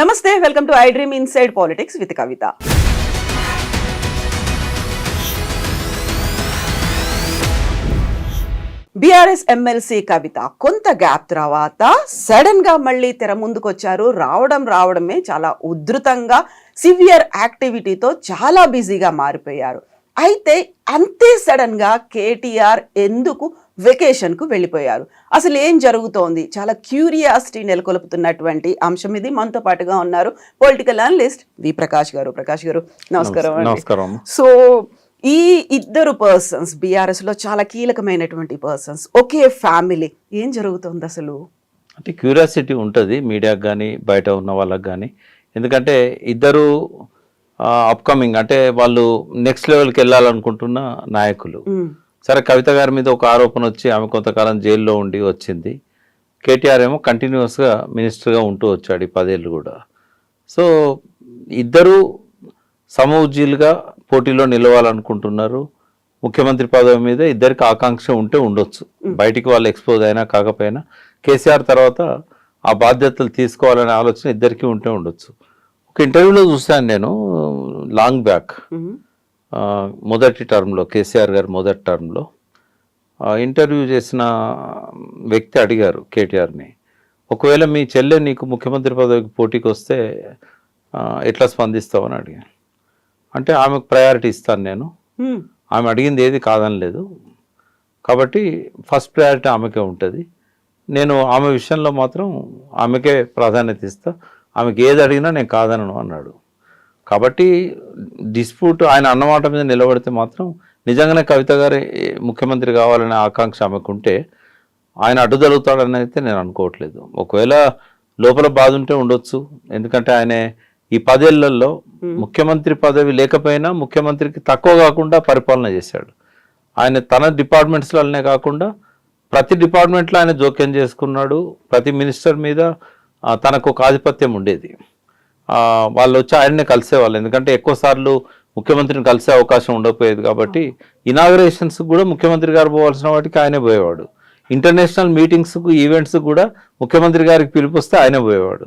నమస్తే welcome to I dream inside politics with Kavitha. BRS MLC Kavitha కొంత gap తర్వాత సడన్గా మళ్ళీ తెర ముందుకొచ్చారు. రావడం రావడమే చాలా ఉధృతంగా సివియర్ యాక్టివిటీతో చాలా బిజీగా మారిపోయారు. అయితే అంతే సడన్గా కేటీఆర్ ఎందుకు వెకేషన్కు వెళ్ళిపోయారు. అసలు ఏం జరుగుతోంది? చాలా క్యూరియాసిటీ నెలకొల్పుతున్నటువంటి అంశం ఇది. మనతో పాటుగా ఉన్నారు పొలిటికల్ అనలిస్ట్ వి ప్రకాష్ గారు. ప్రకాష్ గారు నమస్కారం. నమస్కారం. సో ఈ ఇద్దరు పర్సన్స్ బీఆర్ఎస్లో చాలా కీలకమైనటువంటి పర్సన్స్ ఒకే ఫ్యామిలీ. ఏం జరుగుతుంది అసలు? అంటే క్యూరియాసిటీ ఉంటుంది మీడియాకి కానీ బయట ఉన్న వాళ్ళకి కానీ ఎందుకంటే ఇద్దరు అప్కమింగ్ అంటే వాళ్ళు నెక్స్ట్ లెవెల్కి వెళ్ళాలనుకుంటున్న నాయకులు. సరే కవిత గారి మీద ఒక ఆరోపణ వచ్చి ఆమె కొంతకాలం జైల్లో ఉండి వచ్చింది. కేటీఆర్ ఏమో కంటిన్యూస్గా మినిస్టర్గా ఉంటూ వచ్చాడు ఈ పదేళ్ళు కూడా. సో ఇద్దరు సమవుజ్జీలుగా పోటీలో నిలవాలనుకుంటున్నారు. ముఖ్యమంత్రి పదవి మీద ఇద్దరికి ఆకాంక్ష ఉంటే ఉండొచ్చు. బయటికి వాళ్ళు ఎక్స్పోజ్ అయినా కాకపోయినా. కేసీఆర్ తర్వాత ఆ బాధ్యతలు తీసుకోవాలనే ఆలోచన ఇద్దరికి ఉంటే ఉండొచ్చు. ఒక ఇంటర్వ్యూలో చూశాను నేను లాంగ్ బ్యాక్. మొదటి టర్మ్లో కేసీఆర్ గారు మొదటి టర్మ్లో ఇంటర్వ్యూ చేసిన వ్యక్తి అడిగారు కేటీఆర్ని ఒకవేళ మీ చెల్లె నీకు ముఖ్యమంత్రి పదవికి పోటీకి వస్తే ఎట్లా స్పందిస్తావని అడిగాను. అంటే ఆమెకు ప్రయారిటీ ఇస్తాను నేను. ఆమె అడిగింది ఏది కాదనలేదు కాబట్టి ఫస్ట్ ప్రయారిటీ ఆమెకే ఉంటుంది. నేను ఆమె విషయంలో మాత్రం ఆమెకే ప్రాధాన్యత ఇస్తా. ఆమెకి ఏది అడిగినా నేను కాదనను అన్నాడు. కాబట్టి డిస్ప్యూట్ ఆయన అన్నమాట మీద నిలబడితే మాత్రం నిజంగానే కవిత గారి ముఖ్యమంత్రి కావాలనే ఆకాంక్ష ఆమెకు ఉంటే ఆయన అడ్డుదలుగుతాడని అయితే నేను అనుకోవట్లేదు. ఒకవేళ లోపల బాధ ఉంటే ఉండొచ్చు. ఎందుకంటే ఆయన ఈ పదేళ్ళలో ముఖ్యమంత్రి పదవి లేకపోయినా ముఖ్యమంత్రికి తక్కువ కాకుండా పరిపాలన చేశాడు. ఆయన తన డిపార్ట్మెంట్స్లోనే కాకుండా ప్రతి డిపార్ట్మెంట్లో ఆయన జోక్యం చేసుకున్నాడు. ప్రతి మినిస్టర్ మీద తనకు ఒక ఆధిపత్యం ఉండేది. వాళ్ళు వచ్చి ఆయన్నే కలిసేవాళ్ళు. ఎందుకంటే ఎక్కువ సార్లు ముఖ్యమంత్రిని కలిసే అవకాశం ఉండకపోయేది కాబట్టి ఇనాగరేషన్స్ కూడా ముఖ్యమంత్రి గారు పోవాల్సిన వాటికి ఆయనే పోయేవాడు. ఇంటర్నేషనల్ మీటింగ్స్కు ఈవెంట్స్ కూడా ముఖ్యమంత్రి గారికి పిలిపిస్తే ఆయనే పోయేవాడు.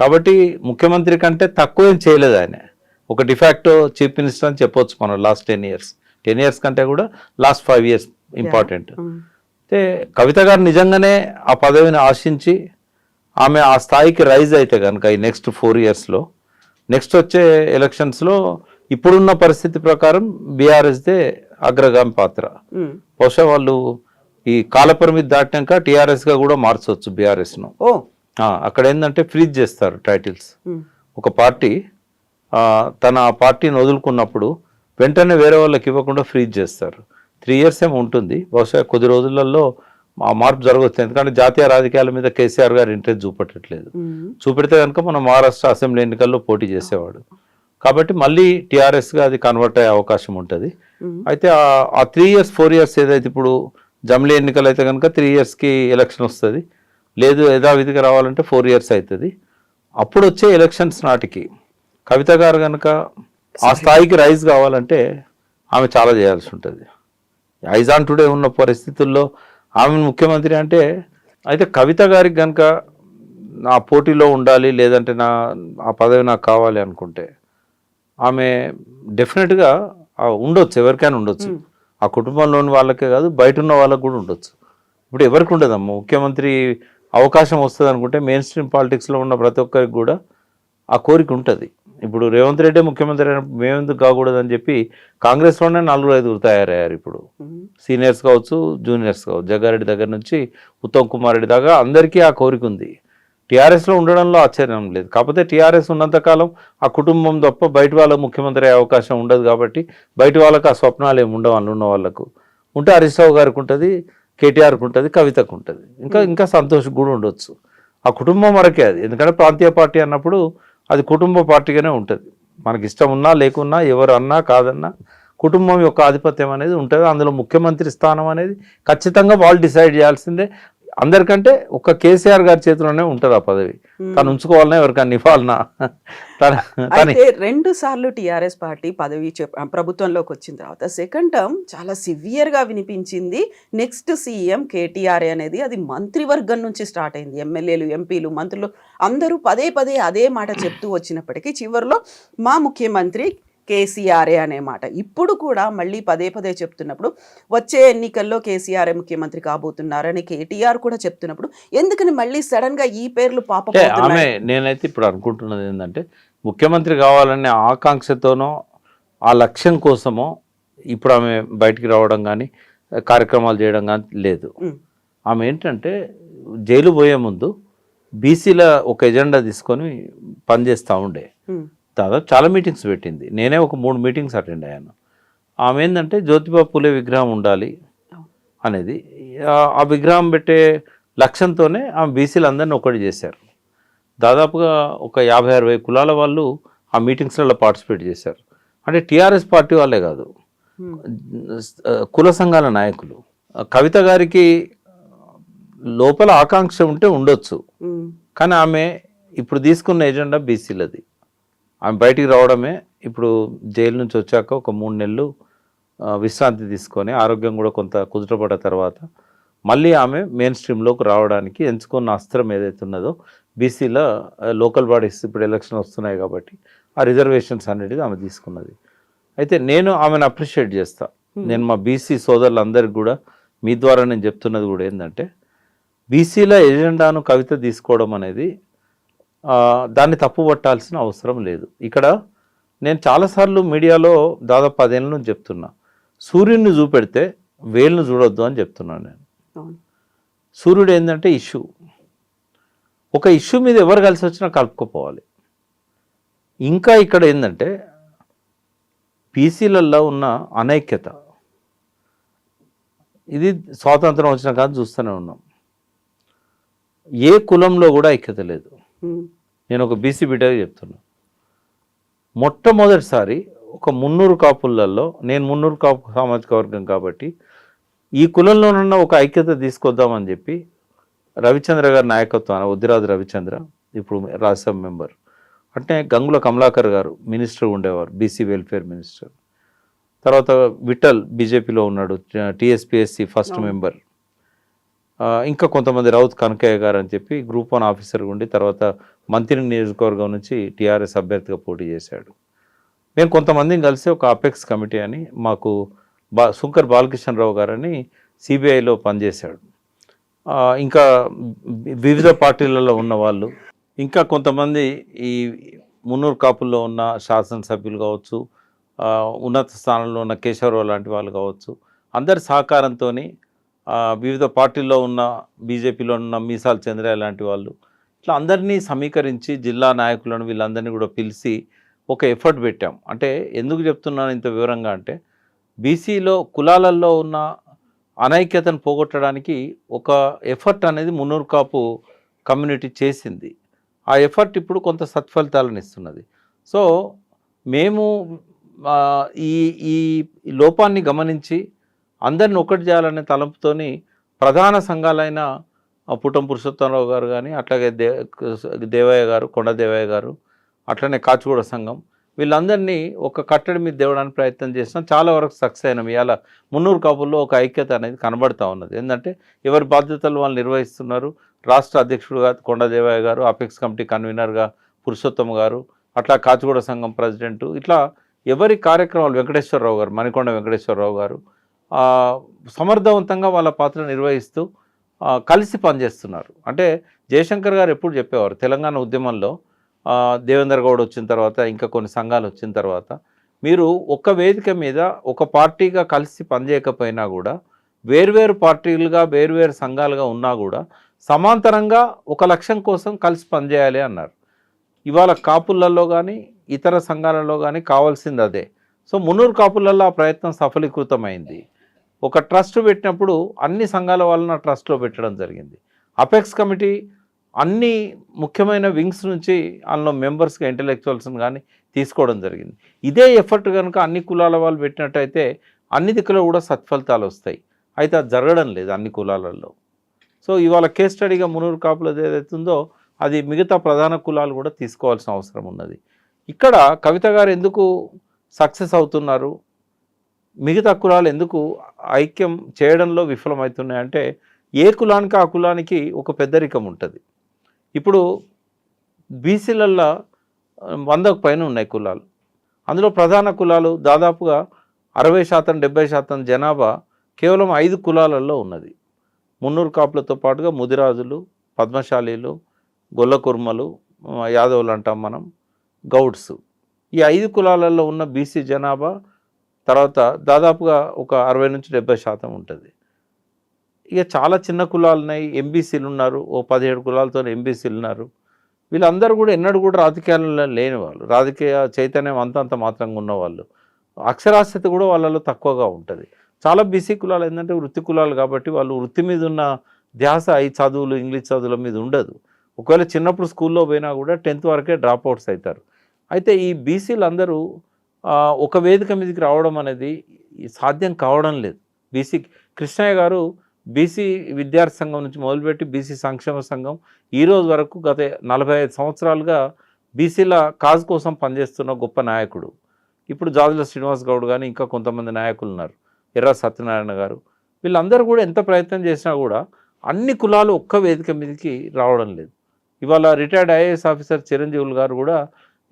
కాబట్టి ముఖ్యమంత్రి కంటే తక్కువ ఏం చేయలేదు ఆయన. ఒక డిఫాక్టో చీఫ్ మినిస్టర్ అని చెప్పొచ్చు మనం last ten years ten years కంటే కూడా లాస్ట్ ఫైవ్ ఇయర్స్ ఇంపార్టెంట్ అయితే కవిత గారు నిజంగానే ఆ పదవిని ఆశించి ఆమె ఆ స్థాయికి రైజ్ అయితే కనుక ఈ నెక్స్ట్ ఫోర్ ఇయర్స్లో నెక్స్ట్ వచ్చే ఎలక్షన్స్లో ఇప్పుడున్న పరిస్థితి ప్రకారం బీఆర్ఎస్దే అగ్రగామి పాత్ర. బహుశా వాళ్ళు ఈ కాలపరిమితి దాటినాక టీఆర్ఎస్గా కూడా మార్చవచ్చు బీఆర్ఎస్ను అక్కడ ఏంటంటే ఫ్రీజ్ చేస్తారు టైటిల్స్ ఒక పార్టీ తన ఆ పార్టీని వదులుకున్నప్పుడు వెంటనే వేరే వాళ్ళకి ఇవ్వకుండా ఫ్రీజ్ చేస్తారు. త్రీ ఇయర్స్ ఏమో ఉంటుంది. బహుశా కొద్ది రోజులలో ఆ మార్పు జరగవచ్చు ఎందుకంటే జాతీయ రాజకీయాల మీద కేసీఆర్ గారు ఇంట్రెస్ట్ చూపట్టట్లేదు. చూపెడితే కనుక మన మహారాష్ట్ర అసెంబ్లీ ఎన్నికల్లో పోటీ చేసేవాడు. కాబట్టి మళ్ళీ టీఆర్ఎస్గా అది కన్వర్ట్ అయ్యే అవకాశం ఉంటుంది. అయితే ఆ- ఆ త్రీ ఇయర్స్ ఫోర్ ఇయర్స్ ఏదైతే ఇప్పుడు జమిలీ ఎన్నికలు అయితే కనుక త్రీ ఇయర్స్కి ఎలక్షన్ వస్తుంది. లేదు యథావిధిగా రావాలంటే ఫోర్ ఇయర్స్ అవుతుంది అప్పుడు వచ్చే ఎలక్షన్స్ నాటికి కవిత గారు కనుక ఆ స్థాయికి రైజ్ కావాలంటే ఆమె చాలా చేయాల్సి ఉంటుంది. ఐజాన్ టుడే ఉన్న పరిస్థితుల్లో ఆమె ముఖ్యమంత్రి అంటే అయితే కవిత గారికి కనుక నా పోటీలో ఉండాలి లేదంటే నా ఆ పదవి నాకు కావాలి అనుకుంటే ఆమె డెఫినెట్గా ఉండొచ్చు ఎవరికైనా ఉండొచ్చు. ఆ కుటుంబంలోని వాళ్ళకే కాదు బయట ఉన్న వాళ్ళకి కూడా ఉండొచ్చు. ఇప్పుడు ఎవరికి ఉండదమ్మా? ముఖ్యమంత్రి అవకాశం వస్తుంది అనుకుంటే మెయిన్ స్ట్రీమ్ పాలిటిక్స్లో ఉన్న ప్రతి ఒక్కరికి కూడా ఆ కోరిక ఉంటుంది. ఇప్పుడు రేవంత్ రెడ్డి ముఖ్యమంత్రి మేమెందుకు కాకూడదని చెప్పి కాంగ్రెస్లోనే నలుగురు ఐదుగురు తయారయ్యారు ఇప్పుడు. సీనియర్స్ కావచ్చు జూనియర్స్ కావచ్చు. జగ్గారెడ్డి దగ్గర నుంచి ఉత్తమ్ కుమార్ రెడ్డి దాకా అందరికీ ఆ కోరిక ఉంది. టీఆర్ఎస్లో ఉండడంలో ఆశ్చర్యం లేదు. కాకపోతే టీఆర్ఎస్ ఉన్నంతకాలం ఆ కుటుంబం తప్ప బయట వాళ్ళకు ముఖ్యమంత్రి అయ్యే అవకాశం ఉండదు కాబట్టి బయట వాళ్ళకి ఆ స్వప్నాలు ఏమి ఉండవు అందులో ఉన్న వాళ్ళకు. ఉంటే హరీష్ రావు గారికి ఉంటుంది కేటీఆర్కి ఉంటుంది కవితకు ఉంటుంది. ఇంకా ఇంకా సంతోష్ కూడా ఉండొచ్చు. ఆ కుటుంబం వరకే అది. ఎందుకంటే ప్రాంతీయ పార్టీ అన్నప్పుడు అది కుటుంబ పార్టీగానే ఉంటుంది. మనకి ఇష్టం ఉన్నా లేకున్నా ఎవరు అన్నా కాదన్నా కుటుంబం యొక్క ఆధిపత్యం అనేది ఉంటుంది. అందులో ముఖ్యమంత్రి స్థానం అనేది ఖచ్చితంగా వాళ్ళు డిసైడ్ చేయాల్సిందే. అందరికంటే ఒక కేసీఆర్ గారి చేతిలోనే ఉంటుంది ఆ పదవి. తను ఉంచుకోవాలన్నా ఎవరికన్నా ఇవ్వాలన్నా తన అయితే రెండు సార్లు టిఆర్ఎస్ పార్టీ పదవి ప్రభుత్వంలోకి వచ్చిన తర్వాత సెకండ్ టర్మ్ చాలా సివియర్గా వినిపించింది. నెక్స్ట్ సీఎం కేటీఆర్ అనేది అది మంత్రివర్గం నుంచి స్టార్ట్ అయింది. ఎమ్మెల్యేలు ఎంపీలు మంత్రులు అందరూ పదే పదే అదే మాట చెప్తూ వచ్చినప్పటికీ చివరిలో మా ముఖ్యమంత్రి కేసీఆర్ఏ అనే మాట. ఇప్పుడు కూడా మళ్ళీ పదే పదే చెప్తున్నప్పుడు వచ్చే ఎన్నికల్లో కేసీఆర్ ముఖ్యమంత్రి కాబోతున్నారని కేటీఆర్ కూడా చెప్తున్నప్పుడు ఎందుకని మళ్ళీ సడన్గా ఈ పేర్లు పాప నేనైతే ఇప్పుడు అనుకుంటున్నది ఏంటంటే ముఖ్యమంత్రి కావాలనే ఆకాంక్షతోనో ఆ లక్ష్యం కోసమో ఇప్పుడు ఆమె బయటికి రావడం కానీ కార్యక్రమాలు చేయడం కానీ లేదు. ఆమె ఏంటంటే జైలు పోయే ముందు బీసీల ఒక ఎజెండా తీసుకొని పనిచేస్తూ ఉండే. దాదాపు చాలా మీటింగ్స్ పెట్టింది. నేనే ఒక మూడు మీటింగ్స్ అటెండ్ అయ్యాను. ఆమె ఏంటంటే జ్యోతిబా పూలే విగ్రహం ఉండాలి అనేది. ఆ- విగ్రహం పెట్టే లక్ష్యంతోనే ఆమె బీసీలు అందరినీ ఒకటి చేశారు. దాదాపుగా ఒక యాభై అరవై కులాల వాళ్ళు ఆ మీటింగ్స్లలో పార్టిసిపేట్ చేశారు. అంటే టీఆర్ఎస్ పార్టీ వాళ్ళే కాదు. కుల సంఘాల నాయకులు. కవిత గారికి లోపల ఆకాంక్ష ఉంటే ఉండొచ్చు. కానీ ఆమె ఇప్పుడు తీసుకున్న ఎజెండా బీసీలది. ఆమె బయటికి రావడమే ఇప్పుడు జైలు నుంచి వచ్చాక ఒక మూడు నెలలు విశ్రాంతి తీసుకొని ఆరోగ్యం కూడా కొంత కుదుటపడ్డ తర్వాత మళ్ళీ ఆమె మెయిన్ స్ట్రీమ్లోకి రావడానికి ఎంచుకున్న అస్త్రం ఏదైతే ఉన్నదో బీసీల లోకల్ బాడీస్ ఇప్పుడు ఎలక్షన్ వస్తున్నాయి కాబట్టి ఆ రిజర్వేషన్స్ అనేది ఆమె తీసుకున్నది. అయితే నేను ఆమెను అప్రిషియేట్ చేస్తా. నేను మా బీసీ సోదరులందరికీ కూడా మీ ద్వారా నేను చెప్తున్నది కూడా ఏంటంటే బీసీల ఎజెండాను కవిత తీసుకోవడం అనేది దాన్ని తప్పు పట్టాల్సిన అవసరం లేదు. ఇక్కడ నేను చాలాసార్లు మీడియాలో దాదాపు పదేళ్ళ నుంచి చెప్తున్నా. సూర్యుడిని చూపెడితే వేలును చూడొద్దు అని చెప్తున్నాను నేను. సూర్యుడు ఏంటంటే ఇష్యూ. ఒక ఇష్యూ మీద ఎవరు కలిసి వచ్చినా కలుపుకోపోవాలి. ఇంకా ఇక్కడ ఏంటంటే పీసీలలో ఉన్న అనైక్యత. ఇది స్వాతంత్రం వచ్చిన కాదు చూస్తూనే ఉన్నాం. ఏ కులంలో కూడా ఐక్యత లేదు. నేను ఒక బీసీ బిడ్డగా చెప్తున్నా. మొట్టమొదటిసారి ఒక మున్నూరు కాపులలో నేను మున్నూరు కాపు సామాజిక వర్గం కాబట్టి ఈ కులంలోనున్న ఒక ఐక్యత తీసుకొద్దామని చెప్పి రవిచంద్ర గారి నాయకత్వాన ఉద్దిరాజు రవిచంద్ర ఇప్పుడు రాజ్యసభ మెంబర్. అంటే గంగుల కమలాకర్ గారు మినిస్టర్ ఉండేవారు బీసీ వెల్ఫేర్ మినిస్టర్. తర్వాత విఠల్ బీజేపీలో ఉన్నాడు టీఎస్పీఎస్సి ఫస్ట్. మెంబర్. ఇంకా కొంతమంది రౌత్ కనకయ్య గారు అని చెప్పి గ్రూప్ వన్ ఆఫీసర్ ఉండి తర్వాత మంత్రి నియోజకవర్గం నుంచి టీఆర్ఎస్ అభ్యర్థిగా పోటీ చేశాడు. మేము కొంతమందిని కలిసి ఒక అపెక్స్ కమిటీ అని మాకు బా శంకర్ బాలకృష్ణరావు గారని సిబిఐలో పనిచేశాడు. ఇంకా వివిధ పార్టీలలో ఉన్న వాళ్ళు ఇంకా కొంతమంది ఈ మున్నూరు కాపుల్లో ఉన్న శాసనసభ్యులు కావచ్చు ఉన్నత స్థానంలో ఉన్న కేశవరావు లాంటి వాళ్ళు కావచ్చు అందరి సహకారంతో వివిధ పార్టీల్లో ఉన్న బీజేపీలో ఉన్న మీసాల్ చంద్రయ్య లాంటి వాళ్ళు ఇట్లా అందరినీ సమీకరించి జిల్లా నాయకులను వీళ్ళందరినీ కూడా పిలిచి ఒక ఎఫర్ట్ పెట్టాం. అంటే ఎందుకు చెప్తున్నాను ఇంత వివరంగా అంటే బీసీలో కులాలలో ఉన్న అనైక్యతను పోగొట్టడానికి ఒక ఎఫర్ట్ అనేది మున్నూరు కాపు కమ్యూనిటీ చేసింది. ఆ ఎఫర్ట్ ఇప్పుడు కొంత సత్ఫలితాలను ఇస్తున్నది. సో మేము ఈ ఈ లోపాన్ని గమనించి అందరిని ఒకటి చేయాలనే తలంపుతోని ప్రధాన సంఘాలైన పుట్టం పురుషోత్తమరావు గారు కానీ అట్లాగే దే దేవయ్య గారు కొండ దేవయ్య గారు అట్లనే కాచిగూడ సంఘం వీళ్ళందరినీ ఒక కట్టడి మీద దేవడానికి ప్రయత్నం చేసినా చాలా వరకు సక్సెస్ అయినాం. ఇవాళ మున్నూరు కాపుల్లో ఒక ఐక్యత అనేది కనబడతా ఉన్నది. ఏంటంటే ఎవరి బాధ్యతలు వాళ్ళు నిర్వహిస్తున్నారు రాష్ట్ర అధ్యక్షుడుగా కొండ దేవయ్య గారు అపెక్స్ కమిటీ కన్వీనర్గా పురుషోత్తమ గారు అట్లా కాచిగూడ సంఘం ప్రెసిడెంట్ ఇట్లా ఎవరి కార్యక్రమాలు వెంకటేశ్వరరావు గారు మణికొండ వెంకటేశ్వరరావు గారు సమర్థవంతంగా వాళ్ళ పాత్ర నిర్వహిస్తూ కలిసి పనిచేస్తున్నారు. అంటే జయశంకర్ గారు ఎప్పుడు చెప్పేవారు తెలంగాణ ఉద్యమంలో ఆ, దేవేందర్ గౌడ్ వచ్చిన తర్వాత ఇంకా కొన్ని సంఘాలు వచ్చిన తర్వాత మీరు ఒక్క వేదిక మీద ఒక పార్టీగా కలిసి పనిచేయకపోయినా కూడా వేర్వేరు పార్టీలుగా వేర్వేరు సంఘాలుగా ఉన్నా కూడా సమాంతరంగా ఒక లక్ష్యం కోసం కలిసి పనిచేయాలి అన్నారు. ఇవాళ కాపులలో కానీ ఇతర సంఘాలలో కానీ కావాల్సింది అదే. సో మున్నూరు కాపులలో ఆ ప్రయత్నం సఫలీకృతమైంది. ఒక ట్రస్ట్ పెట్టినప్పుడు అన్ని సంఘాల వాళ్ళని ఆ ట్రస్ట్లో పెట్టడం జరిగింది. అపెక్స్ కమిటీ అన్ని ముఖ్యమైన వింగ్స్ నుంచి అందులో మెంబర్స్గా ఇంటలెక్చువల్స్ని కానీ తీసుకోవడం జరిగింది. ఇదే ఎఫర్ట్ కనుక అన్ని కులాల వాళ్ళు పెట్టినట్టయితే అన్ని దిక్కులో కూడా సత్ఫలితాలు వస్తాయి. అయితే అది జరగడం లేదు అన్ని కులాలలో. సో ఇవాళ కేస్ స్టడీగా మునూరు కాపులది ఏదైతుందో ఉందో అది మిగతా ప్రధాన కులాలు కూడా తీసుకోవాల్సిన అవసరం ఉన్నది. ఇక్కడ కవిత గారు ఎందుకు సక్సెస్ అవుతున్నారు? మిగతా కులాలు ఎందుకు ఐక్యం చేయడంలో విఫలమవుతున్నాయంటే ఏ కులానికి ఆ కులానికి ఒక పెద్దరికం ఉంటుంది. ఇప్పుడు బీసీలల్లో వందకు పైన ఉన్నాయి కులాలు. అందులో ప్రధాన కులాలు దాదాపుగా అరవై శాతం డెబ్బై శాతం జనాభా కేవలం ఐదు కులాలలో ఉన్నది. మున్నూరు కాపులతో పాటుగా ముదిరాజులు పద్మశాలీలు గొల్లకుర్మలు యాదవులు అంటాం మనం గౌడ్స్. ఈ ఐదు కులాలలో ఉన్న బీసీ జనాభా తర్వాత దాదాపుగా ఒక అరవై నుంచి డెబ్బై శాతం ఉంటుంది. ఇక చాలా చిన్న కులాలు ఉన్నాయి ఎంబీసీలు ఉన్నారు. ఓ పదిహేడు కులాలతో ఎంబీసీలు ఉన్నారు. వీళ్ళందరూ కూడా ఎన్నడూ కూడా రాజకీయాలలో లేని వాళ్ళు. రాజకీయ చైతన్యం అంతంత మాత్రంగా ఉన్నవాళ్ళు. అక్షరాస్యత కూడా వాళ్ళలో తక్కువగా ఉంటుంది. చాలా బీసీ కులాలు ఏంటంటే వృత్తి కులాలు కాబట్టి వాళ్ళు వృత్తి మీద ఉన్న ధ్యాస ఈ చదువులు ఇంగ్లీష్ చదువుల మీద ఉండదు. ఒకవేళ చిన్నప్పుడు స్కూల్లో పోయినా కూడా టెన్త్ వరకే డ్రాప్ అవుట్స్ అవుతారు. అయితే ఈ బీసీలు అందరూ ఒక వేదిక మీదకి రావడం అనేది సాధ్యం కావడం లేదు. బీసీ కృష్ణయ్య గారు బీసీ విద్యార్థి సంఘం నుంచి మొదలుపెట్టి బీసీ సంక్షేమ సంఘం ఈ రోజు వరకు గత నలభై ఐదు సంవత్సరాలుగా బీసీల కాజ్ కోసం పనిచేస్తున్న గొప్ప నాయకుడు. ఇప్పుడు జాజుల శ్రీనివాస్ గౌడ్ కానీ ఇంకా కొంతమంది నాయకులు ఉన్నారు. ఎర్ర సత్యనారాయణ గారు. వీళ్ళందరూ కూడా ఎంత ప్రయత్నం చేసినా కూడా అన్ని కులాలు ఒక్క వేదిక మీదకి రావడం లేదు. ఇవాళ రిటైర్డ్ ఐఏఎస్ ఆఫీసర్ చిరంజీవులు గారు కూడా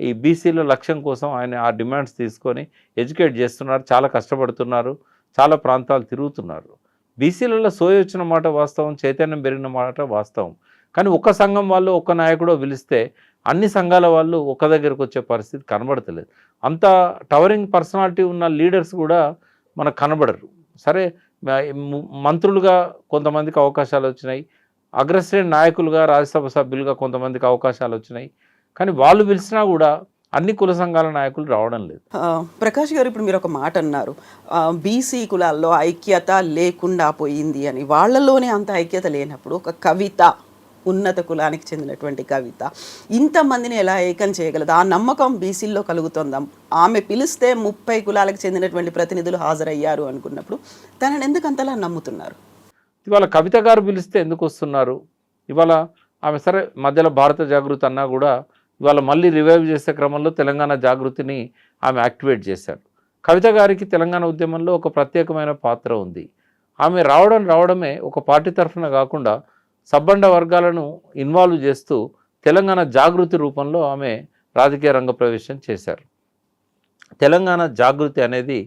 ఈ బీసీల లక్ష్యం కోసం ఆయన ఆ డిమాండ్స్ తీసుకొని ఎడ్యుకేట్ చేస్తున్నారు చాలా కష్టపడుతున్నారు చాలా ప్రాంతాలు తిరుగుతున్నారు. బీసీలలో సోయి వచ్చిన మాట వాస్తవం చైతన్యం పెరిగిన మాట వాస్తవం. కానీ ఒక్క సంఘం వాళ్ళు ఒక్క నాయకుడో పిలిస్తే అన్ని సంఘాల వాళ్ళు ఒక్క దగ్గరకు వచ్చే పరిస్థితి కనబడతలేదు. అంత టవరింగ్ పర్సనాలిటీ ఉన్న లీడర్స్ కూడా మనకు కనబడరు. సరే మంత్రులుగా కొంతమందికి అవకాశాలు వచ్చినాయి. అగ్రశ్రేణి నాయకులుగా రాజ్యసభ సభ్యులుగా కొంతమందికి అవకాశాలు వచ్చినాయి. కానీ వాళ్ళు పిలిచినా కూడా అన్ని కుల సంఘాల నాయకులు రావడం లేదు. ప్రకాష్ గారు ఇప్పుడు మీరు ఒక మాట అన్నారు. బీసీ కులాల్లో ఐక్యత లేకుండా పోయింది అని. వాళ్ళలోనే అంత ఐక్యత లేనప్పుడు ఒక కవిత ఉన్నత కులానికి చెందినటువంటి కవిత ఇంతమందిని ఎలా ఏకం చేయగలదు? ఆ నమ్మకం బీసీల్లో కలుగుతుందా? ఆమె పిలిస్తే ముప్పై కులాలకు చెందినటువంటి ప్రతినిధులు హాజరయ్యారు అనుకున్నప్పుడు తనని ఎందుకు అంతలా నమ్ముతున్నారు? ఇవాళ కవిత గారు పిలిస్తే ఎందుకు వస్తున్నారు? ఇవాళ ఆమె సరే మధ్యలో భారత జాగృతి అన్నా కూడా ఇవాళ మళ్ళీ రివైవ్ చేసే క్రమంలో తెలంగాణ జాగృతిని ఆమె యాక్టివేట్ చేశారు. కవిత గారికి తెలంగాణ ఉద్యమంలో ఒక ప్రత్యేకమైన పాత్ర ఉంది. ఆమె రావడం రావడమే ఒక పార్టీ తరఫున కాకుండా సబ్బండ వర్గాలను ఇన్వాల్వ్ చేస్తూ తెలంగాణ జాగృతి రూపంలో ఆమె రాజకీయ రంగ ప్రవేశం చేశారు. తెలంగాణ జాగృతి అనేది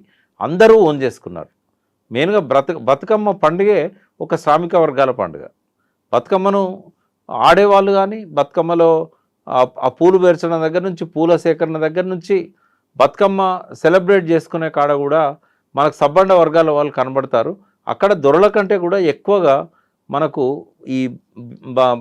అందరూ ఓన్ చేసుకున్నారు. మెయిన్గా బ్రత బతుకమ్మ పండుగే ఒక శ్రామిక వర్గాల పండుగ. బతుకమ్మను ఆడేవాళ్ళు కానీ బతుకమ్మలో ఆ- పూలు పేర్చడం దగ్గర నుంచి పూల సేకరణ దగ్గర నుంచి బతుకమ్మ సెలబ్రేట్ చేసుకునే కాడ కూడా మనకు సబ్బండ వర్గాల వాళ్ళు కనబడతారు. అక్కడ దొరల కంటే కూడా ఎక్కువగా మనకు ఈ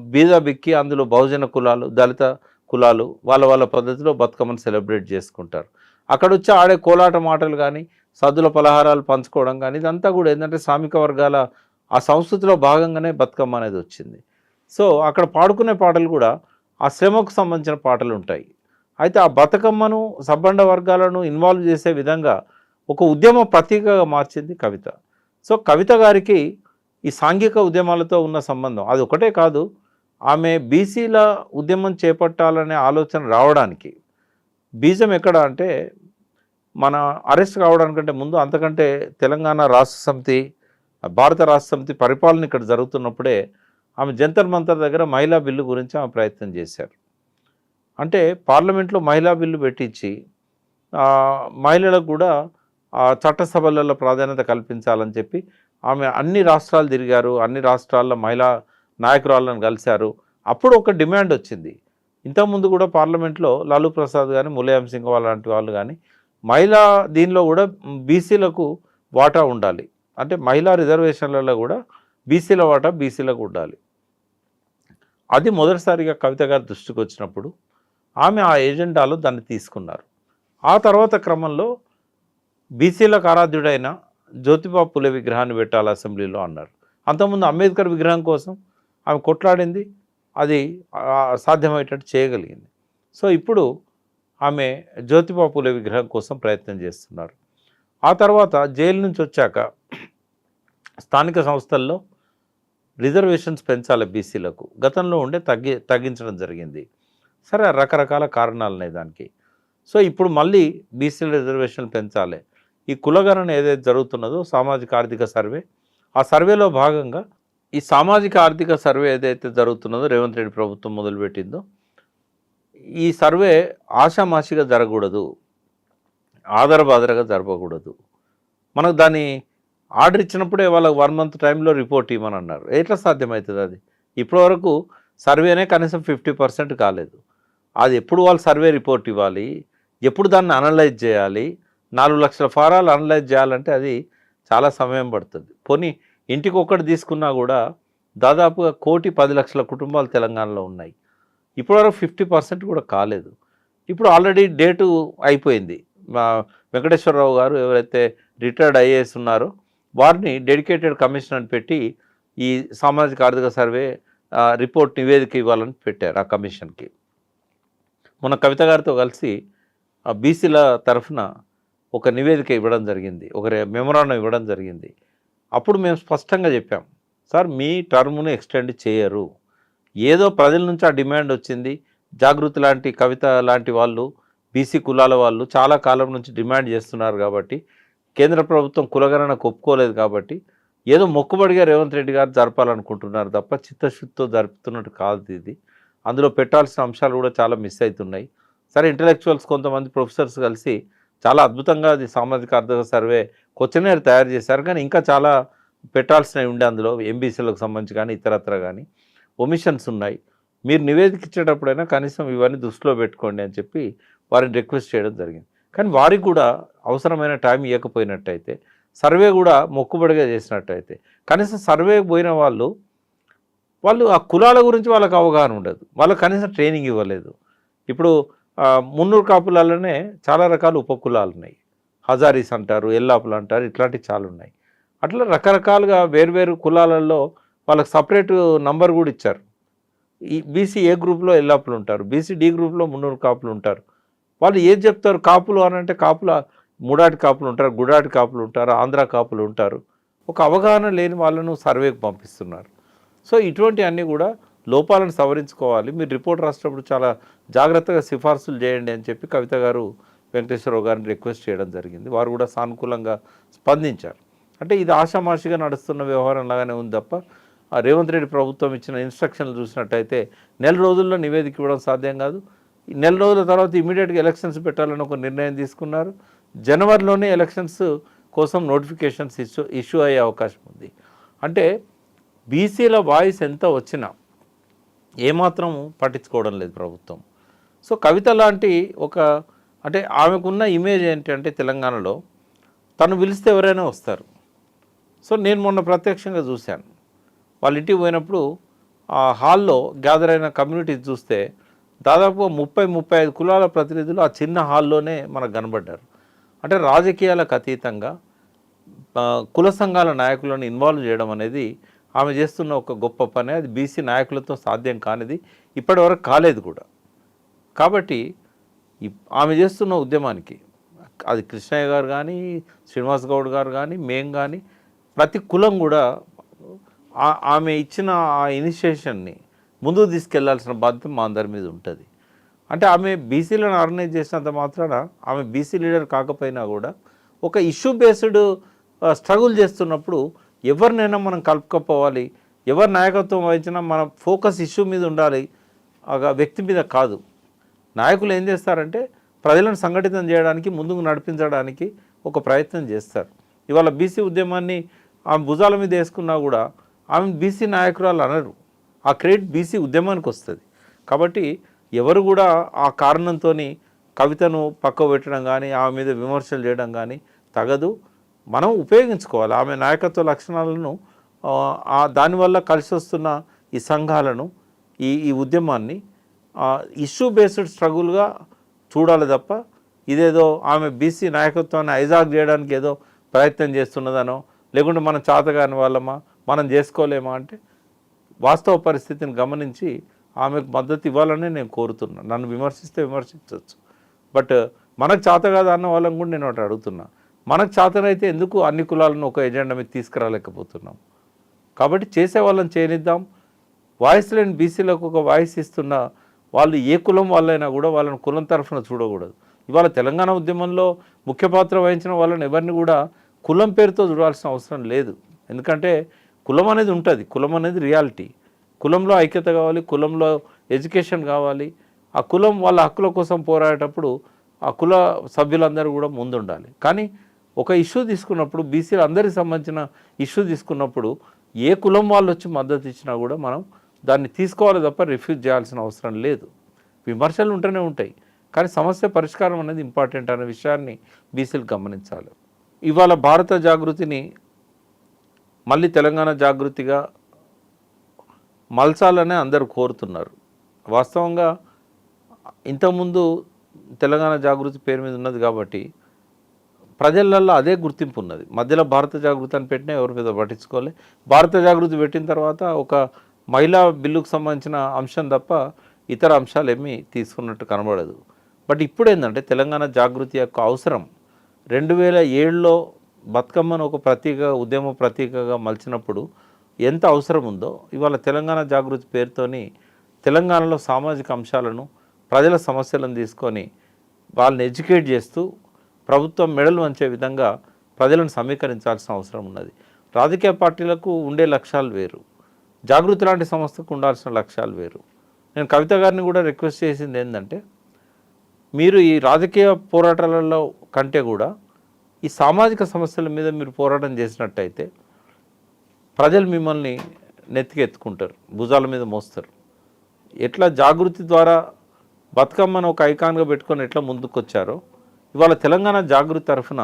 బీద బిక్కి అందులో బహుజన కులాలు దళిత కులాలు వాళ్ళ వాళ్ళ పద్ధతిలో బతుకమ్మను సెలబ్రేట్ చేసుకుంటారు. అక్కడ వచ్చి ఆడే కోలాట మాటలు కానీ సద్దుల పలహారాలు పంచుకోవడం కానీ ఇదంతా కూడా ఏంటంటే శ్రామిక వర్గాల ఆ సంస్కృతిలో భాగంగానే బతుకమ్మ అనేది వచ్చింది. సో అక్కడ పాడుకునే పాటలు కూడా ఆ శ్రమకు సంబంధించిన పాటలు ఉంటాయి. అయితే ఆ బతుకమ్మను సబ్బండ వర్గాలను ఇన్వాల్వ్ చేసే విధంగా ఒక ఉద్యమ ప్రతీకగా మార్చింది కవిత. సో కవిత గారికి ఈ సాంఘిక ఉద్యమాలతో ఉన్న సంబంధం అది ఒకటే కాదు ఆమె బీసీల ఉద్యమం చేపట్టాలనే ఆలోచన రావడానికి బీజం ఎక్కడ అంటే మన అరెస్ట్ కావడానికంటే ముందు అంతకంటే తెలంగాణ రాష్ట్ర సమితి భారత రాష్ట్ర సమితి పరిపాలన ఇక్కడ జరుగుతున్నప్పుడే ఆమె జంతర్ మంతర్ దగ్గర మహిళా బిల్లు గురించి ఆమె ప్రయత్నం చేశారు. అంటే పార్లమెంట్లో మహిళా బిల్లు పెట్టించి మహిళలకు కూడా చట్టసభలలో ప్రాధాన్యత కల్పించాలని చెప్పి ఆమె అన్ని రాష్ట్రాలు తిరిగారు అన్ని రాష్ట్రాల్లో మహిళా నాయకురాలను కలిశారు. అప్పుడు ఒక డిమాండ్ వచ్చింది. ఇంతకుముందు కూడా పార్లమెంట్లో లాలూ ప్రసాద్ కానీ ములాయం సింగ్ వాళ్ళ లాంటి వాళ్ళు కానీ మహిళా దీనిలో కూడా బీసీలకు వాటా ఉండాలి. అంటే మహిళా రిజర్వేషన్లలో కూడా బీసీల వాటా బీసీలకు ఉండాలి. అది మొదటిసారిగా కవిత గారి దృష్టికి వచ్చినప్పుడు ఆమె ఆ ఏజెండాలో దాన్ని తీసుకున్నారు. ఆ తర్వాత క్రమంలో బీసీలకు ఆరాధ్యుడైన జ్యోతిబా పులే విగ్రహాన్ని పెట్టాలి అసెంబ్లీలో అన్నారు. అంతకుముందు అంబేద్కర్ విగ్రహం కోసం ఆమె కొట్లాడింది అది సాధ్యమయ్యేటట్టు చేయగలిగింది. సో ఇప్పుడు ఆమె జ్యోతిబా పులే విగ్రహం కోసం ప్రయత్నం చేస్తున్నారు. ఆ తర్వాత జైలు నుంచి వచ్చాక స్థానిక సంస్థల్లో రిజర్వేషన్స్ పెంచాలి బీసీలకు. గతంలో ఉండే తగ్గి తగ్గించడం జరిగింది. సరే రకరకాల కారణాలు ఉన్నాయి దానికి. సో ఇప్పుడు మళ్ళీ బీసీల రిజర్వేషన్లు పెంచాలి. ఈ కులగణన ఏదైతే జరుగుతున్నదో సామాజిక ఆర్థిక సర్వే ఆ సర్వేలో భాగంగా ఈ సామాజిక ఆర్థిక సర్వే ఏదైతే జరుగుతున్నదో రేవంత్ రెడ్డి ప్రభుత్వం మొదలుపెట్టిందో ఈ సర్వే ఆషామాషిగా జరగకూడదు. ఆదరబాదరగా జరపకూడదు. మనకు దాన్ని ఆర్డర్ ఇచ్చినప్పుడే వాళ్ళకి వన్ మంత్ టైంలో రిపోర్ట్ ఇవ్వమని అన్నారు ఎట్లా సాధ్యమవుతుంది అది? ఇప్పటివరకు సర్వేనే కనీసం ఫిఫ్టీ పర్సెంట్ కాలేదు. అది ఎప్పుడు వాళ్ళు సర్వే రిపోర్ట్ ఇవ్వాలి? ఎప్పుడు దాన్ని అనలైజ్ చేయాలి? నాలుగు లక్షల ఫారాలు అనలైజ్ చేయాలంటే అది చాలా సమయం పడుతుంది. పోనీ ఇంటికి ఒక్కటి తీసుకున్నా కూడా దాదాపుగా కోటి పది లక్షల కుటుంబాలు తెలంగాణలో ఉన్నాయి. ఇప్పటివరకు ఫిఫ్టీ పర్సెంట్ కూడా కాలేదు. ఇప్పుడు ఆల్రెడీ డేటు అయిపోయింది. మా వెంకటేశ్వరరావు గారు ఎవరైతే రిటైర్డ్ ఐఏఎస్ ఉన్నారో వారిని డెడికేటెడ్ కమిషన్ అని పెట్టి ఈ సామాజిక ఆర్థిక సర్వే రిపోర్ట్ నివేదిక ఇవ్వాలని పెట్టారు ఆ కమిషన్కి. మొన్న కవిత గారితో కలిసి ఆ బీసీల తరఫున ఒక నివేదిక ఇవ్వడం జరిగింది ఒక మెమరాండం ఇవ్వడం జరిగింది. అప్పుడు మేము స్పష్టంగా చెప్పాం సార్ మీ టర్మ్ను ఎక్స్టెండ్ చేయరు. ఏదో ప్రజల నుంచి ఆ డిమాండ్ వచ్చింది. జాగృతి లాంటి కవిత లాంటి వాళ్ళు బీసీ కులాల వాళ్ళు చాలా కాలం నుంచి డిమాండ్ చేస్తున్నారు కాబట్టి కేంద్ర ప్రభుత్వం కులగణన ఒప్పుకోలేదు కాబట్టి ఏదో మొక్కుబడిగా రేవంత్ రెడ్డి గారు జరపాలనుకుంటున్నారు తప్ప చిత్తశుద్ధితో జరుపుతున్నట్టు కాదు ఇది. అందులో పెట్టాల్సిన అంశాలు కూడా చాలా మిస్ అవుతున్నాయి. సరే ఇంటలెక్చువల్స్ కొంతమంది ప్రొఫెసర్స్ కలిసి చాలా అద్భుతంగా అది సామాజిక ఆర్థిక సర్వే క్వశ్చనేర్ తయారు చేశారు. కానీ ఇంకా చాలా పెట్టాల్సినవి ఉండే అందులో ఎంబీసీలకు సంబంధించి కానీ ఇతరత్ర కానీ ఒమిషన్స్ ఉన్నాయి. మీరు నివేదిక ఇచ్చేటప్పుడైనా కనీసం ఇవన్నీ దృష్టిలో పెట్టుకోండి అని చెప్పి వారిని రిక్వెస్ట్ చేయడం జరిగింది. కానీ వారికి కూడా అవసరమైన టైం ఇవ్వకపోయినట్టయితే సర్వే కూడా మొక్కుబడిగా చేసినట్టయితే కనీసం సర్వే పోయిన వాళ్ళు వాళ్ళు ఆ కులాల గురించి వాళ్ళకి అవగాహన ఉండదు. వాళ్ళకి కనీసం ట్రైనింగ్ ఇవ్వలేదు. ఇప్పుడు మున్నూరు కాపులలోనే చాలా రకాల ఉపకులాలు ఉన్నాయి. హజారీస్ అంటారు ఎల్లాపులు అంటారు ఇట్లాంటివి చాలా ఉన్నాయి. అట్లా రకరకాలుగా వేర్వేరు కులాలలో వాళ్ళకి సపరేట్ నంబర్ కూడా ఇచ్చారు. ఈ బీసీ ఏ గ్రూప్లో ఎల్లాపులు ఉంటారు? బీసీ డి గ్రూప్లో మున్నూరు కాపులు ఉంటారు. వాళ్ళు ఏది చెప్తారు? కాపులు అని అంటే కాపుల మూడాటి కాపులు ఉంటారు గుడాటి కాపులు ఉంటారు ఆంధ్ర కాపులు ఉంటారు. ఒక అవగాహన లేని వాళ్ళను సర్వేకి పంపిస్తున్నారు. సో ఇటువంటి అన్నీ కూడా లోపాలను సవరించుకోవాలి. మీరు రిపోర్ట్ రాసినప్పుడు చాలా జాగ్రత్తగా సిఫార్సులు చేయండి అని చెప్పి కవిత గారు వెంకటేశ్వరరావు గారిని రిక్వెస్ట్ చేయడం జరిగింది. వారు కూడా సానుకూలంగా స్పందించారు. అంటే ఇది ఆషామాషిగా నడుస్తున్న వ్యవహారం లాగానే ఉంది తప్ప ఆ రేవంత్ రెడ్డి ప్రభుత్వం ఇచ్చిన ఇన్స్ట్రక్షన్లు చూసినట్టయితే నెల రోజుల్లో నివేదిక ఇవ్వడం సాధ్యం కాదు. నెల రోజుల తర్వాత ఇమీడియట్గా ఎలక్షన్స్ పెట్టాలని ఒక నిర్ణయం తీసుకున్నారు. జనవరిలోనే ఎలక్షన్స్ కోసం నోటిఫికేషన్స్ ఇష్యూ ఇష్యూ అయ్యే అవకాశం ఉంది. అంటే బీసీల వాయిస్ ఎంత వచ్చినా ఏమాత్రం పట్టించుకోవడం లేదు ప్రభుత్వం. సో కవిత లాంటి ఒక అంటే ఆమెకున్న ఇమేజ్ ఏంటంటే తెలంగాణలో తను పిలిస్తే ఎవరైనా వస్తారు. సో నేను మొన్న ప్రత్యక్షంగా చూశాను. వాళ్ళ ఇంటికి పోయినప్పుడు ఆ హాల్లో గ్యాదర్ అయిన కమ్యూనిటీ చూస్తే దాదాపు ముప్పై ముప్పై ఐదు కులాల ప్రతినిధులు ఆ చిన్న హాల్లోనే మనకు కనబడ్డారు. అంటే రాజకీయాలకు అతీతంగా కుల సంఘాల నాయకులను ఇన్వాల్వ్ చేయడం అనేది ఆమె చేస్తున్న ఒక గొప్ప పని. అది బీసీ నాయకులతో సాధ్యం కానిది ఇప్పటివరకు కాలేదు కూడా. కాబట్టి ఇప్- ఆమె చేస్తున్న ఉద్యమానికి అది కృష్ణయ్య గారు కానీ శ్రీనివాస్ గౌడ్ గారు కానీ మేం కానీ ప్రతి కులం కూడా ఆమె ఇచ్చిన ఆ ఇనిషియేషన్ని ముందుకు తీసుకెళ్ళాల్సిన బాధ్యత మా అందరి మీద ఉంటుంది. అంటే ఆమె బీసీలను ఆర్గనైజ్ చేసినంత మాత్రాన ఆమె బీసీ లీడర్ కాకపోయినా కూడా ఒక ఇష్యూ బేస్డ్ స్ట్రగుల్ చేస్తున్నప్పుడు ఎవరినైనా మనం కలుపుకపోవాలి ఎవరి నాయకత్వం వహించినా మన ఫోకస్ ఇష్యూ మీద ఉండాలి ఆ వ్యక్తి మీద కాదు. నాయకులు ఏం చేస్తారంటే ప్రజలను సంఘటితం చేయడానికి ముందుకు నడిపించడానికి ఒక ప్రయత్నం చేస్తారు. ఇవాళ బీసీ ఉద్యమాన్ని ఆమె భుజాల మీద వేసుకున్నా కూడా ఆమె బీసీ నాయకురాలు అనరు. ఆ క్రెడిట్ బీసీ ఉద్యమానికి వస్తుంది. కాబట్టి ఎవరు కూడా ఆ కారణంతో కవితను పక్క పెట్టడం కానీ ఆమె మీద విమర్శలు చేయడం కానీ తగదు. మనం ఉపయోగించుకోవాలి. ఆమె నాయకత్వ లక్షణాలను దానివల్ల కలిసి వస్తున్న ఈ సంఘాలను ఈ ఈ ఉద్యమాన్ని ఇష్యూ బేస్డ్ స్ట్రగుల్గా చూడాలి తప్ప ఇదేదో ఆమె బీసీ నాయకత్వాన్ని ఐజాగ్ చేయడానికి ఏదో ప్రయత్నం చేస్తున్నదనో లేకుంటే మనం చాతగాని వాళ్ళమా మనం చేసుకోలేమా అంటే వాస్తవ పరిస్థితిని గమనించి ఆమెకు మద్దతు ఇవ్వాలని నేను కోరుతున్నాను నన్ను విమర్శిస్తే విమర్శించవచ్చు. బట్ మనకు చేత కాదు అన్న వాళ్ళని కూడా నేను ఒకటి అడుగుతున్నా. మనకు చేతనైతే ఎందుకు అన్ని కులాలను ఒక ఎజెండా మీద తీసుకురాలేకపోతున్నాం? కాబట్టి చేసే వాళ్ళని చేయనిద్దాం. వాయిస్ లేని బీసీలకు ఒక వాయిస్ ఇస్తున్న వాళ్ళు ఏ కులం వాళ్ళైనా కూడా వాళ్ళని కులం తరఫున చూడకూడదు. ఇవాళ తెలంగాణ ఉద్యమంలో ముఖ్య పాత్ర వహించిన వాళ్ళని ఎవరిని కూడా కులం పేరుతో చూడాల్సిన అవసరం లేదు. ఎందుకంటే కులం అనేది ఉంటుంది. కులం అనేది రియాలిటీ. కులంలో ఐక్యత కావాలి కులంలో ఎడ్యుకేషన్ కావాలి. ఆ కులం వాళ్ళ హక్కుల కోసం పోరాడేటప్పుడు ఆ కుల సభ్యులందరూ కూడా ముందుండాలి. కానీ ఒక ఇష్యూ తీసుకున్నప్పుడు బీసీలు అందరికి సంబంధించిన ఇష్యూ తీసుకున్నప్పుడు ఏ కులం వాళ్ళు వచ్చి మద్దతు ఇచ్చినా కూడా మనం దాన్ని తీసుకోవాలి తప్ప రిఫ్యూజ్ చేయాల్సిన అవసరం లేదు. విమర్శలు ఉంటూనే ఉంటాయి. కానీ సమస్య పరిష్కారం అనేది ఇంపార్టెంట్ అనే విషయాన్ని బీసీలు గమనించాలి. ఇవాళ భారత జాగృతిని మళ్ళీ తెలంగాణ జాగృతిగా మలచాలనే అందరూ కోరుతున్నారు. వాస్తవంగా ఇంతకుముందు తెలంగాణ జాగృతి పేరు మీద ఉన్నది కాబట్టి ప్రజలల్లో అదే గుర్తింపు ఉన్నది. మధ్యలో భారత జాగృతి అని పెట్టినా ఎవరి మీద పట్టించుకోలే. భారత జాగృతి పెట్టిన తర్వాత ఒక మహిళా బిల్లుకు సంబంధించిన అంశం తప్ప ఇతర అంశాలు ఏమీ తీసుకున్నట్టు కనబడదు. బట్ ఇప్పుడు ఏంటంటే తెలంగాణ జాగృతి యొక్క అవసరం రెండు వేల ఏడులో బతుకమ్మను ఒక ప్రతీక ఉద్యమ ప్రతీకగా మలిచినప్పుడు ఎంత అవసరం ఉందో ఇవాళ తెలంగాణ జాగృతి పేరుతోని తెలంగాణలో సామాజిక అంశాలను ప్రజల సమస్యలను తీసుకొని వాళ్ళని ఎడ్యుకేట్ చేస్తూ ప్రభుత్వం మెడలు వంచే విధంగా ప్రజలను సమీకరించాల్సిన అవసరం ఉన్నది. రాజకీయ పార్టీలకు ఉండే లక్ష్యాలు వేరు. జాగృతి లాంటి సంస్థకు ఉండాల్సిన లక్ష్యాలు వేరు. నేను కవిత గారిని కూడా రిక్వెస్ట్ చేసింది ఏంటంటే మీరు ఈ రాజకీయ పోరాటాలలో కంటే కూడా ఈ సామాజిక సమస్యల మీద మీరు పోరాటం చేసినట్టయితే ప్రజలు మిమ్మల్ని నెత్తికెత్తుకుంటారు భుజాల మీద మోస్తారు. ఎట్లా జాగృతి ద్వారా బతుకమ్మను ఒక ఐకాన్గా పెట్టుకొని ఎట్లా ముందుకొచ్చారో ఇవాళ తెలంగాణ జాగృతి తరఫున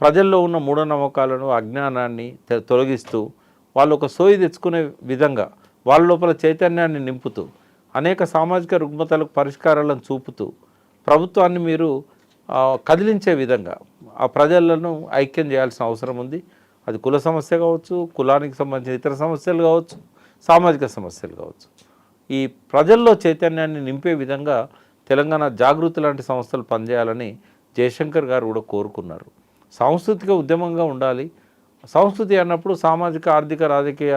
ప్రజల్లో ఉన్న మూఢనమ్మకాలను అజ్ఞానాన్ని తొలగిస్తూ వాళ్ళు ఒక సోయి తెచ్చుకునే విధంగా వాళ్ళ లోపల చైతన్యాన్ని నింపుతూ అనేక సామాజిక రుగ్మతలకు పరిష్కారాలను చూపుతూ ప్రభుత్వాన్ని మీరు కదిలించే విధంగా ఆ ప్రజలను ఐక్యం చేయాల్సిన అవసరం ఉంది. అది కుల సమస్య కావచ్చు కులానికి సంబంధించిన ఇతర సమస్యలు కావచ్చు సామాజిక సమస్యలు కావచ్చు. ఈ ప్రజల్లో చైతన్యాన్ని నింపే విధంగా తెలంగాణ జాగృతి లాంటి సంస్థలు పనిచేయాలని జయశంకర్ గారు కూడా కోరుకున్నారు. సాంస్కృతిక ఉద్యమంగా ఉండాలి. సంస్కృతి అన్నప్పుడు సామాజిక ఆర్థిక రాజకీయ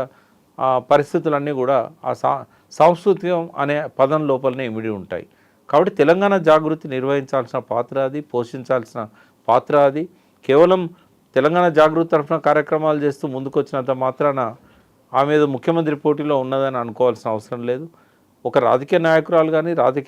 పరిస్థితులన్నీ కూడా ఆ సా సాంస్కృతికం అనే పదం లోపలనే ఇమిడి ఉంటాయి. కాబట్టి తెలంగాణ జాగృతి నిర్వహించాల్సిన పాత్ర అది పోషించాల్సిన పాత్ర అది. కేవలం తెలంగాణ జాగృతి తరఫున కార్యక్రమాలు చేస్తూ ముందుకొచ్చినంత మాత్రాన ఆమె ముఖ్యమంత్రి పోటీలో ఉన్నదని అనుకోవాల్సిన అవసరం లేదు. ఒక రాజకీయ నాయకురాలు కానీ రాజకీయ